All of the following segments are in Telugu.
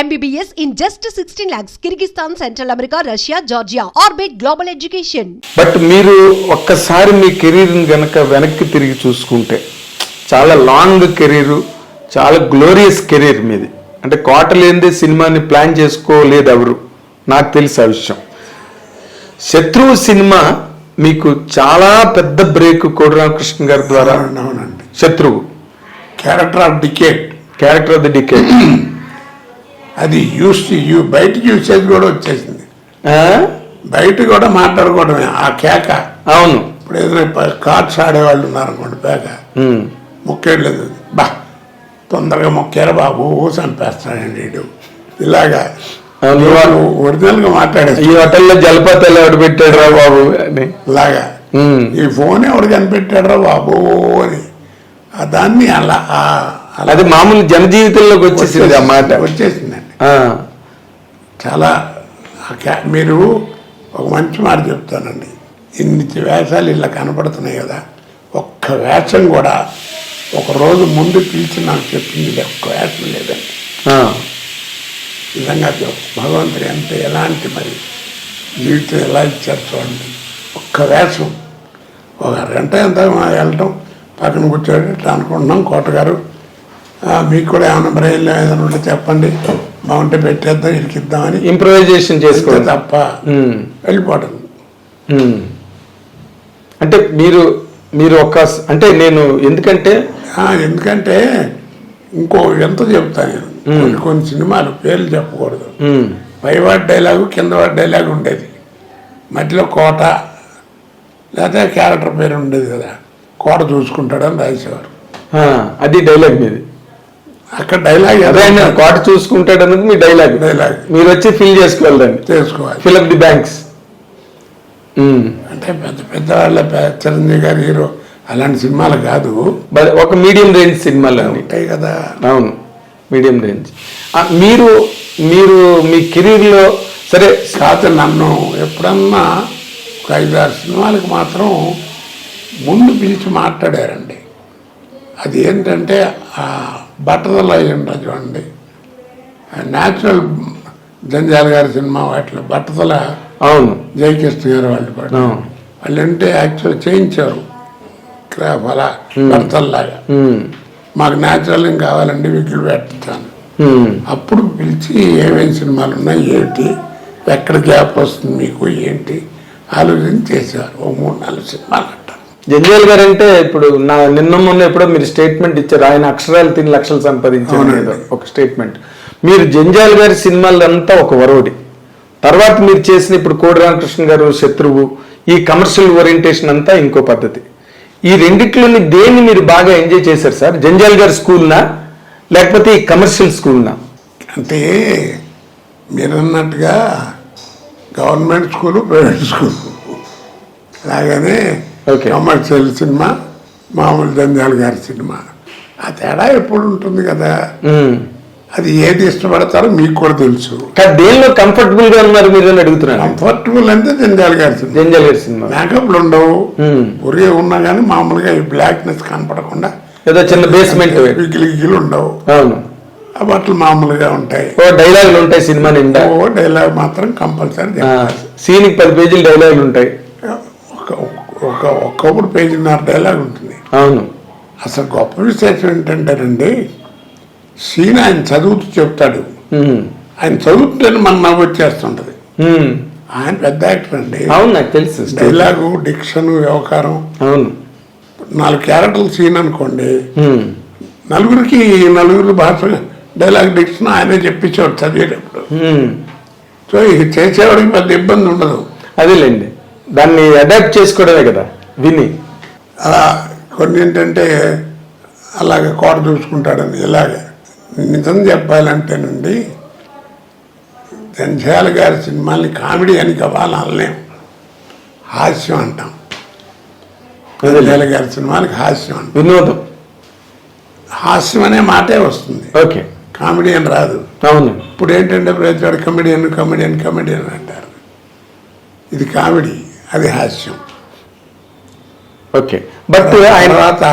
MBBS in just 16 lakhs, Kyrgyzstan, Central America, Russia, Georgia. Orbit Global Education. But మీరు ఒక్కసారి మీ కెరీర్ని గనక వెనక్కి తిరిగి చూసుకుంటే చాలా లాంగ్ కెరీర్ చాలా గ్లోరియస్ కెరీర్ మీది. అంటే కోట లేనిదే సినిమాని ప్లాన్ చేసుకోలేదు ఎవరు నాకు తెలిసి ఆ విషయం. శత్రువు సినిమా మీకు చాలా పెద్ద బ్రేక్ కోడిరామకృష్ణ గారి ద్వారా అవునండి. శత్రువు. Character of decade character of the decade అది యూస్ యూ బయటకి యూసేజ్ కూడా వచ్చేసింది. బయట కూడా మాట్లాడుకోవడమే ఆ కేక. అవును. ఇప్పుడు ఏదైనా కార్డ్స్ ఆడేవాళ్ళు ఉన్నారనుకోండి పేక. మొక్కేయలేదు బా తొందరగా మొక్కారా బాబు చంపేస్తాడండి వీడు. ఇలాగా. వాళ్ళు ఒరిజినల్గా మాట్లాడేది ఈ హోటల్లో జలపాతాలు ఎవడు పెట్టాడు రా బాబు అని. ఇలాగా. ఈ ఫోన్ ఎవడు కనిపెట్టాడరా బాబు అని. ఆ దాన్ని అలా అది మామూలు జనజీవితంలోకి వచ్చేసింది ఆ మాట. వచ్చేసిందండి. చాలా మీరు ఒక మంచి మాట చెప్తానండి. ఇన్ని వేషాలు ఇలా కనపడుతున్నాయి కదా ఒక్క వేషం కూడా ఒక రోజు ముందు పిలిచి నాకు చెప్పింది ఒక్క వేషం లేదండి. నిజంగా భగవంతుడు ఎంత ఎలాంటి మరి జీవితం ఎలా ఇచ్చారు చూడండి. ఒక్క వేషం. ఒక గంట ఎంత వెళ్ళటం పక్కన కూర్చోండి ఇట్లా అనుకుంటున్నాం కోటగారు. మీకు కూడా ఏమైనా బ్రెయిన్లో ఏదైనా ఉంటే చెప్పండి. బాగుంటే పెట్టేద్దాం ఇరికిద్దామని. ఇంప్రూవైజేషన్ అంతే చేసుకోండి తప్ప ఉమ్, వెళ్ళిపోవడం ఉమ్. అంటే మీరు మీరు ఒక అంటే నేను ఎందుకంటే ఎందుకంటే ఇంకో ఎంత చెప్తాను నేను. కొన్ని కొన్ని సినిమాలు పేర్లు చెప్పకూడదు. పైవాడి డైలాగు కిందవాడి డైలాగ్ ఉండేది. మధ్యలో కోట లేకపోతే క్యారెక్టర్ పేరు ఉండేది కదా. కోట చూసుకుంటాడని రాసేవారు. అది డైలాగ్ మీది. అక్కడ డైలాగ్ ఆయన కోట చూసుకుంటాడు అన్నది మీ డైలాగ్ డైలాగ్ మీరు వచ్చి ఫిల్ చేసుకోవాలండి. చేసుకోవాలి. ఫిల్ అప్ ది బ్యాంక్స్ అంటే పెద్ద పెద్ద వాళ్ళ పె- చిరంజీవి గారి హీరో. అలాంటి సినిమాలు కాదు. ఒక మీడియం రేంజ్ సినిమాలు ఉంటాయి కదా. అవును. మీడియం రేంజ్ మీరు మీరు మీ కెరీర్లో సరే కాదు నన్ను ఎప్పుడన్నా ఒక ఐదారు సినిమాలకు మాత్రం ముందు పిలిచి మాట్లాడారండి. అది ఏంటంటే ఆ బట్టదల అయి ఉంటుంది చూడండి. న్యాచురల్ జంజాల గారి సినిమా వాటిలో బట్టతల అవును. జయకృష్ణ గారు వాళ్ళు పాడు వాళ్ళు అంటే యాక్చువల్ చేయించారు. అలా బట్టల్లాగా మాకు న్యాచురల్ ఏం కావాలండి విగ్గులు పెట్టాను. అప్పుడు పిలిచి ఏమేమి సినిమాలు ఉన్నాయి ఏంటి ఎక్కడ గ్యాప్ వస్తుంది మీకు ఏంటి ఆలోచన చేశారు. ఓ మూడు నాలుగు సినిమాలు. జంజాల్ గారు అంటే ఇప్పుడు నా నిన్న మొన్న ఎప్పుడో మీరు స్టేట్మెంట్ ఇచ్చారు. ఆయన అక్షరాలు తిని లక్షలు సంపాదించారు ఒక స్టేట్మెంట్ మీరు జంజాల్ గారి సినిమాలంతా ఒక వరోడి తర్వాత మీరు చేసిన ఇప్పుడు కోడి రామకృష్ణ గారు శత్రువు ఈ కమర్షియల్ ఓరియంటేషన్ అంతా ఇంకో పద్ధతి. ఈ రెండిట్లోని దేన్ని మీరు బాగా ఎంజాయ్ చేశారు సార్? జంజాల్ గారి స్కూల్నా? లేకపోతే ఈ కమర్షియల్ స్కూల్నా? అంటే మీరు అన్నట్టుగా గవర్నమెంట్ స్కూలు ప్రైవేట్ స్కూల్. అలాగనే. కమర్షియల్ సినిమా మామూలు జంజాల్ గారి సినిమా. ఆ తేడా ఎప్పుడు ఉంటుంది కదా. అది ఏది ఇష్టపడతారో మీకు కూడా తెలుసు. దేనిలో కంఫర్టబుల్గా ఉన్నారు మీరు అని అడుగుతున్నాను కంఫర్టబుల్ అంటే జంజాల్ గారి సినిమా. జంజాల్ గారి సినిమా. మేకప్లు ఉండవు. ఉరి ఉన్నా కానీ మామూలుగా ఈ బ్లాక్నెస్ కనపడకుండా ఏదో చిన్న బేస్మెంట్ విగిలి ఉండవు. అవును. ఆ బట్టలు మామూలుగా ఉంటాయి. ఓ డైలాగులు ఉంటాయి సినిమా నిండా. ఓ డైలాగ్ మాత్రం కంపల్సరీ ఆ, సీన్కి పది పేజీలు డైలాగులు ఉంటాయి. ఒక ఒక ఒక్కొక్కటి పేజీన్నర డైలాగ్ ఉంటుంది. అవును. అసలు గొప్ప విశేషం ఏంటంటేనండి సీన్ ఆయన చదువుతూ చెప్తాడు. ఆయన చదువుతుంటేనే మన నవ్వు వచ్చేస్తుంటది. ఆయన పెద్ద యాక్టర్ అండి. అవును నాకు తెలుసు. డైలాగు డిక్షన్ వ్యవహారం. అవును. నాలుగు క్యారెక్టర్ల సీన్ అనుకోండి. నలుగురికి నలుగురు భాష డైలాగ్ డిక్షన్ ఆయనే చెప్పించేవాడు చదివేటప్పుడు. సో ఇక చేసేవాడికి పెద్ద ఇబ్బంది ఉండదు. అదేలేండి. దాన్ని అడాప్ట్ చేసుకోవడమే కదా విని. అలా కొన్ని ఏంటంటే అలాగే కోట చూసుకుంటాడని ఇలాగ. నిజం చెప్పాలంటేనండి జంధ్యాల గారి సినిమాల్ని కామెడీ అని కావాలి అనలేం. హాస్యం అంటాం. జంధ్యాల గారి సినిమాలకి హాస్యం అంటాం. వినోదం. హాస్యం అనే మాటే వస్తుంది. ఓకే. కామెడీ అని రాదు. అవును. ఇప్పుడు ఏంటంటే ప్రతివాడు కమెడియన్ కమెడియన్ కమెడియన్ అంటారు. ఇది కామెడీ. అది హాస్యం. ఓకే. బట్ ఆయన తర్వాత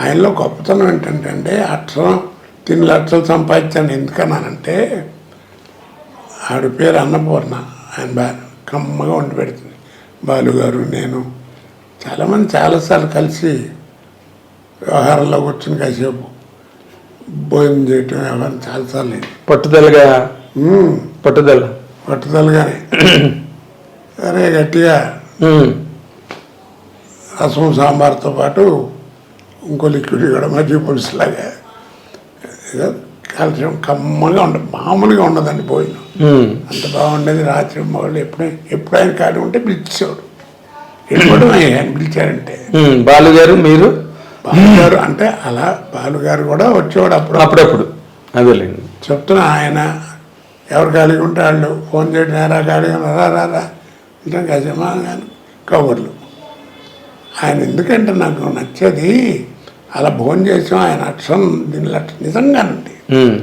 ఆయనలో గొప్పతనం ఏంటంటే అక్షరం తిని లక్షలు సంపాదించాను. ఎందుకన్నానంటే ఆవిడ పేరు అన్నపూర్ణ. ఆయన బాగా కమ్మగా వండి పెడుతుంది. బాలు గారు నేను చాలామంది చాలాసార్లు కలిసి వ్యవహారంలో కూర్చుని కాసేపు భోజనం చేయటం వ్యవహారం చాలాసార్లు. పట్టుదలగా? పట్టుదల. పట్టుదలగానే. అరే గట్టిగా. రసం సాంబార్తో పాటు ఇంకో లిక్విడ్ కూడా మజ్జిగ పులుసులాగా ఏదో కాల్షియం కమ్మగా ఉండదు మామూలుగా ఉండదండి భోజనం అంత బాగుండేది రాత్రి మొదలు ఎప్పుడైనా ఎప్పుడైనా కాడి ఉంటే పిలిచేవాడు. వెళ్ళిపోవడం ఆయన పిలిచారంటే ఉమ్, బాలు గారు మీరు? బాలుగారు అంటే అలా బాలుగారు కూడా వచ్చేవాడు అప్పుడు అప్పుడప్పుడు. అదేలేండి. చెప్తున్నా ఆయన ఎవరు ఖాళీగా ఉంటే వాళ్ళు ఫోన్ చేయడం ఎరా ఖాళీగా ఉన్నారా? రా రా. ఇంకా గజమా కానీ కబుర్లు ఆయన ఎందుకంటే నాకు నచ్చేది అలా భోజనం చేసాం ఆయన అక్షరం దీనిలో నిజంగానండి. ఉమ్,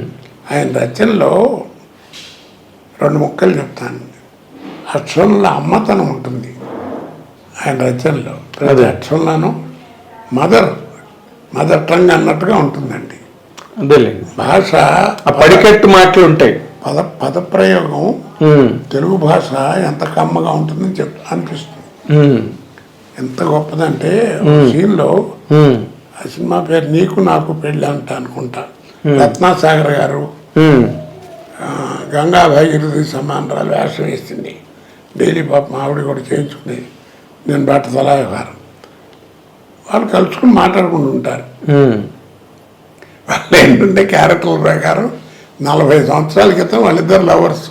ఆయన రచనలో రెండు ముక్కలు చెప్తాను. అక్షరంలో అమ్మతనం ఉంటుంది. ఆయన రచనలో ప్రతి. అక్షరంలోనూ మదర్ మదర్ టంగ్ అన్నట్టుగా ఉంటుందండి. భాష పడికట్టు మాటలు ఉంటాయి. పద పదప్రయోగం తెలుగు భాష ఎంత కమ్మగా ఉంటుందని చెప్ అనిపిస్తుంది. ఎంత గొప్పదంటే సీన్లో ఆ సినిమా పేరు నీకు నాకు పెళ్ళి అంట అనుకుంటా. రత్నాసాగర్ గారు ఉమ్, ఆ, గంగా భగీరథి సమానరాలు వేషం వేసింది. డైలీ పాప ఆవిడ కూడా చేయించుకునేది నేను బట్టతల వ్యవహారం వాళ్ళు కలుసుకుని మాట్లాడుకుంటూ ఉంటారు. ఉమ్, వాళ్ళు ఏంటంటే క్యారెక్టర్ల ప్రకారం నలభై సంవత్సరాల క్రితం వాళ్ళిద్దరు లవర్స్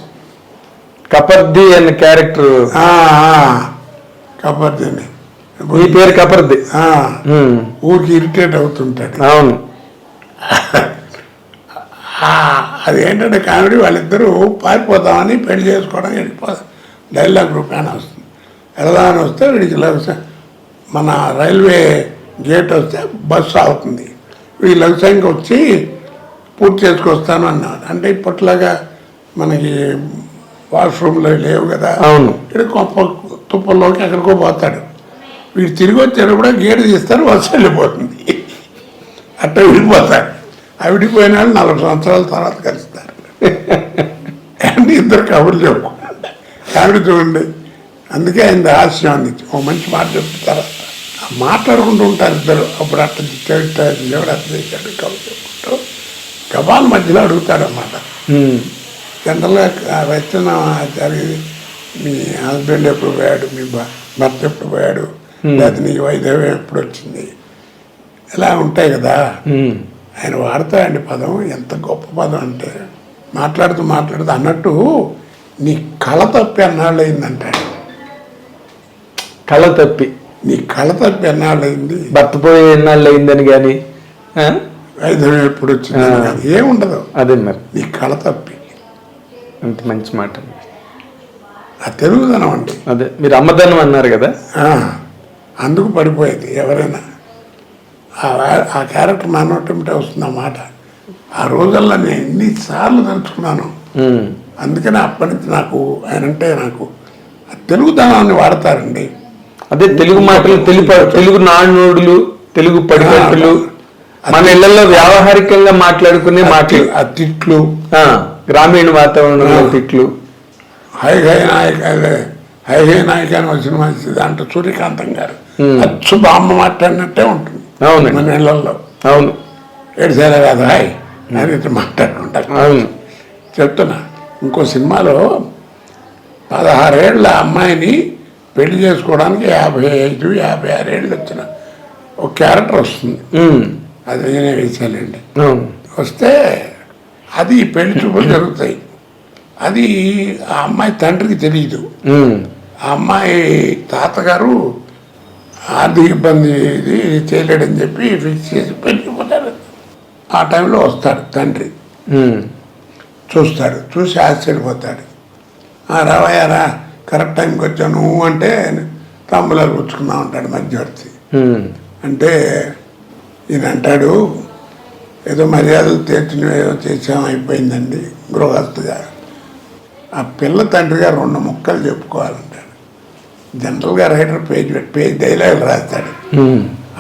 కపర్ది అనే క్యారెక్టర్ కబర్దని మీ పేరు కపర్ది ఊరికి ఇరిటేట్ అవుతుంటాడు. అవును. ఏంటంటే కామెడీ వాళ్ళిద్దరూ పారిపోతామని పెళ్ళి చేసుకోవడం వెళ్ళిపోతాం. డైలాగ్ రూపాయన వస్తుంది. వెళదామని వస్తే వీడికి మన రైల్వే గేట్ వస్తే బస్సు అవుతుంది వీళ్ళు లవ్సంకి వచ్చి పూర్తి చేసుకొస్తాను అన్నారు అంటే ఇప్పట్లాగా మనకి వాష్రూమ్లో లేవు కదా. అవును. ఇక్కడ గొప్ప తుప్పల్లోకి ఎక్కడికో పోతాడు. వీడు తిరిగి వచ్చారు కూడా గేటు తీస్తారు బస్సు వెళ్ళిపోతుంది. అట్ట విడిపోతాడు ఆ విడిపోయిన వాళ్ళు నలభై సంవత్సరాల తర్వాత కలుస్తారు. అంటే ఇద్దరు కబుర్లు చెప్పుకుంటారు. చూడండి అందుకే ఆయన హాస్యం అందించి ఓ మంచి మాట చెప్తారు? మాట్లాడుకుంటూ ఉంటారు ఇద్దరు. అప్పుడు అట్ట దేవుడు అట్ట తెచ్చాడు కబుర్లు చెప్పుకుంటూ గబాల మధ్యలో అడుగుతాడు అన్నమాట ఉమ్, జనరల్గా రచన జరిగి మీ హస్బెండ్ ఎప్పుడు పోయాడు మీ భర్త ఎప్పుడు పోయాడు లేకపోతే నీ వైద్యం ఎప్పుడు వచ్చింది? ఇలా ఉంటాయి కదా. ఆయన వాడతాడండి పదం ఎంత గొప్ప పదం అంటే. మాట్లాడుతూ మాట్లాడుతూ అన్నట్టు నీ కళ తప్పి ఎన్నాళ్ళు అయిందంటాడు కళ తప్పి. నీ కళ తప్పి ఎన్నాళ్ళు అయింది భర్త పోయి ఎన్నాళ్ళు అయిందని కానీ వైద్యం ఎప్పుడు వచ్చింది ఏముండదు. అదే మరి. నీ కళ తప్పి. అంత మంచి మాట. ఆ తెలుగుదనం అండి. అదే మీరు అమ్మదనం అన్నారు కదా? అందుకు పడిపోయేది ఎవరైనా. ఆ క్యారెక్టర్ నా నోటమిటే వస్తుంది ఆ మాట. ఆ రోజుల్లో నేను ఎన్నిసార్లు తలుచుకున్నాను ఉమ్, అందుకని అప్పటి నుంచి నాకు ఆయన అంటే నాకు తెలుగుదనాన్ని వాడతారండి. అదే తెలుగు మాటలు తెలుగు తెలుగు నానుడులు తెలుగు పడికట్టులు మన ఇళ్ళలో వ్యావహారికంగా మాట్లాడుకునే మాటలు. ఆ తిట్లు గ్రామీణ వాతావరణంలో తిట్లు. హై హై నాయక అదే, హై హై నాయక అని వచ్చిన మంచి దాంట్లో సూర్యకాంతం గారు. అచ్చు బామ్మ మాట్లాడినట్టే ఉంటుంది అవునండి. మన ఇళ్ళలో. అవును. ఏడు సరే కాదు హాయ్ అని ఇట్లా మాట్లాడుకుంటారు అవును. చెప్తున్నా ఇంకో సినిమాలో పదహారేళ్ళ అమ్మాయిని పెళ్ళి చేసుకోవడానికి యాభై ఐదు యాభై ఆరేళ్ళు వచ్చిన ఒక క్యారెక్టర్ వస్తుంది. అది అవును. వస్తే అది పెళ్ళి చూపులు జరుగుతాయి. అది ఆ అమ్మాయి తండ్రికి తెలియదు ఆ అమ్మాయి తాతగారు ఆర్థిక ఇబ్బంది ఇది చేయలేడని చెప్పి ఫిక్స్ చేసి పెళ్ళిపోతారు ఆ టైంలో వస్తాడు తండ్రి. చూస్తాడు. చూసి ఆశ్చర్యపోతాడు. "ఆ, రావయ్యా రా. కరెక్ట్ టైంకి వచ్చావు నువ్వు అంటే తాంబూలాలు పుచ్చుకుందాం అంటాడు మధ్యవర్తి. అంటే ఈయన అంటాడు ఏదో మర్యాదలు తీర్చిన ఏదో చేసాం అయిపోయిందండి గృహస్థుగా ఆ పిల్ల తండ్రి గారు రెండు ముక్కలు చెప్పుకోవాలంటాడు. జనరల్గా రైటర్ పేజ్ పేజ్ డైలాగులు రాస్తాడు.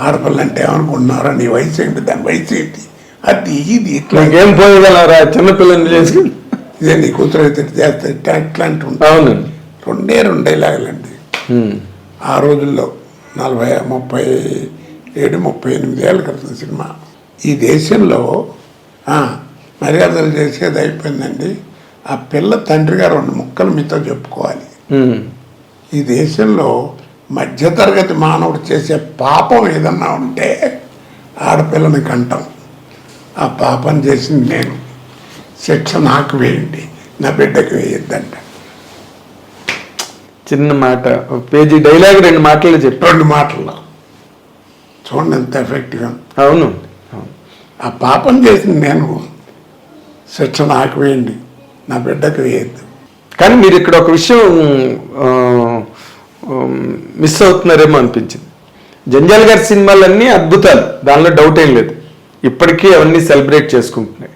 ఆడపిల్ల అంటే ఏమనుకుంటున్నారా నీ వయసు ఏంటి దాని వయసు ఏంటి? అది ఇది ఇట్లా నాకేం పోయగలరా చిన్నపిల్లని చేసుకుని ఇదే నీ కూతురు అయితే చేస్తే ఇట్లా ఉంటుంది అవునండి. రెండే రెండు డైలాగులండి. ఆ రోజుల్లో నలభై ముప్పై ఏడు ముప్పై ఎనిమిది ఏళ్ళ క్రితం సినిమా. ఈ దేశంలో మర్యాదలు చేసేది అయిపోయిందండి. ఆ పిల్ల తండ్రి గారు రెండు ముక్కలు మీతో చెప్పుకోవాలి. ఈ దేశంలో మధ్యతరగతి మానవుడు చేసే పాపం ఏదన్నా ఉంటే ఆడపిల్లని కంటాం. ఆ పాపం చేసింది నేను. శిక్ష నాకు వేయండి. నా బిడ్డకి వేయొద్దంట. చిన్న మాట ఒక పేజీ డైలాగ్ రెండు మాటలు చెప్పి. రెండు మాటల్లో. చూడండి ఎంత ఎఫెక్ట్గా. అవును అవును. ఆ పాపం చేసింది నేను. శిక్ష నాకు వేయండి. నా బిడ్డకు వేయద్దు. కానీ మీరు ఇక్కడ ఒక విషయం మిస్ అవుతున్నారేమో అనిపించింది. జంజాల్ గారి సినిమాలన్నీ అద్భుతాలు. దానిలో డౌట్ ఏం లేదు. ఇప్పటికీ అవన్నీ సెలబ్రేట్ చేసుకుంటున్నాయి.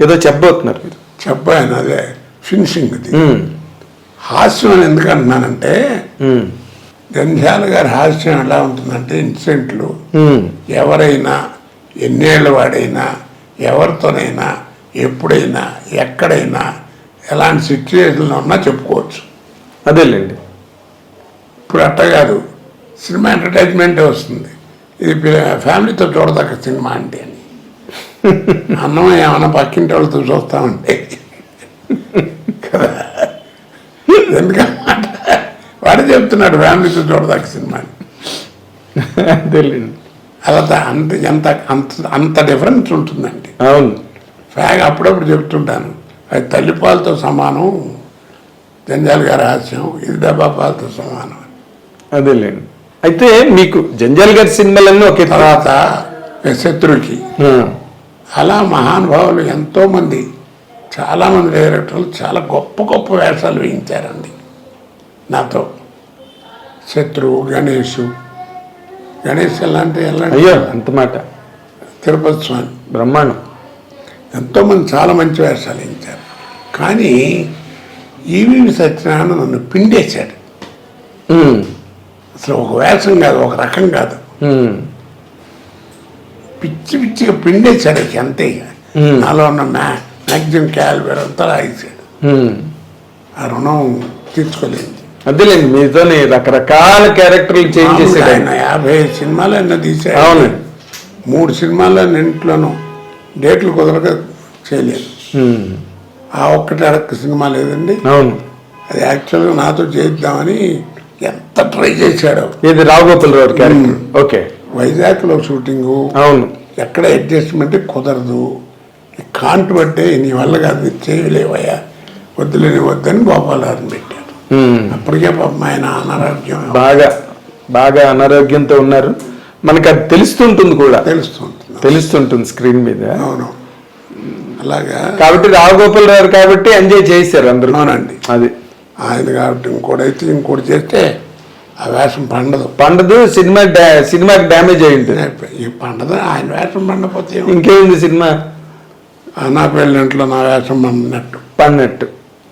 ఏదో చెప్పబోతున్నారు మీరు. చెప్పాను అదే ఫినిషింగ్ ఉమ్, హాస్యం అని ఎందుకు అంటున్నానంటే జంధ్యాల గారి హాస్యం ఎలా ఉంటుందంటే ఇన్సిడెంట్లు ఎవరైనా ఎన్నేళ్ళ వాడైనా ఎవరితోనైనా ఎప్పుడైనా ఎక్కడైనా ఎలాంటి సిచ్యువేషన్లో ఉన్నా చెప్పుకోవచ్చు. అదేలేండి. ఇప్పుడు అట్ట కాదు. సినిమా ఎంటర్టైన్మెంటే వస్తుంది. ఇది ఫ్యామిలీతో చూడదక్క సినిమా అంటే అని అన్నం ఏమైనా పక్కింటి వాళ్ళతో చూస్తామంటే. కదా? ఎందుకంటే చెప్తున్నాడు ఫ్యామిలీతో చూడదక్క సినిమా అదేలేండి అలా అంత ఎంత అంత అంత డిఫరెన్స్ ఉంటుందండి. అవును. ఫ్యాగ్ అప్పుడప్పుడు చెప్తుంటాను అది తల్లిపాలతో సమానం జంజాల గారి హాస్యం ఇది డబ్బా పాలతో సమానం అదేలేండి అయితే మీకు జంజాల్ గారి సినిమాలన్నీ ఒకే తర్వాత శత్రుకి. అలా మహానుభావులు ఎంతోమంది చాలామంది డైరెక్టర్లు చాలా గొప్ప గొప్ప వేషాలు వేయించారండి నాతో. శత్రువు గణేష్. గణేష్ ఎలాంటి అయ్యో అంత మాట. తిరుపతి స్వామి. బ్రహ్మాండం. ఎంతోమంది చాలా మంచి వేషాలు వేయించారు. కానీ ఈవీవి సత్యనారాయణ నన్ను పిండేశాడు. అసలు ఒక వేషం కాదు ఒక రకం కాదు. పిచ్చి పిచ్చిగా పిండేశాడు అంతే. నాలో ఉన్న మ్యా మ్యాక్సిమం క్యాలిబర్ అంతా రాయించాడు. ఆ రుణం తీర్చుకోలేదు. అదేలేండి మీతోని రకరకాల క్యారెక్టర్లు చేంజ్ చేసేది ఆయన యాభై సినిమాలు అన్న తీసాడు అవునండి మూడు సినిమాలు ఇంట్లోనూ డేట్లు కుదరక చేయలేదు. ఆ ఒక్కటి అడక్క సినిమా లేదండి. అవును. అది యాక్చువల్గా నాతో చేద్దామని ఎంత ట్రై చేశాడో. ఇది రావుగోపాల్ రావు క్యారెక్టర్. ఓకే. వైజాగ్లో షూటింగు. అవును. ఎక్కడ అడ్జస్ట్మెంట్ కుదరదు. కాంటు పట్టే నీ వల్ల కాదు చేయలేవయ్యా. వద్దులేని వద్దని గోపాలాన్ని పెట్టారు ఉమ్, అప్పటికే పాపం ఆయన అనారోగ్యం. బాగా బాగా అనారోగ్యంతో ఉన్నారు. మనకు అది తెలుస్తుంటుంది కూడా. తెలుస్తుంటుంది. తెలుస్తుంటుంది స్క్రీన్ మీద. అవును. అలాగా. కాబట్టి రావుగోపాల్ రావు కాబట్టి ఎంజాయ్ చేశారు అందరూ. అవునండి. అది. ఆయన కాబట్టి ఇంకోటైతే ఇంకోటి చేస్తే ఆ వేషం పండదు. పండదు సినిమా డా- సినిమాకి డ్యామేజ్ అయి ఉంటుంది. ఈ పండదు ఆయన వేషం పండపోతే ఇంకేముంది సినిమా? నా పెళ్ళింట్లో నా వేషం పండినట్టు. పన్నట్టు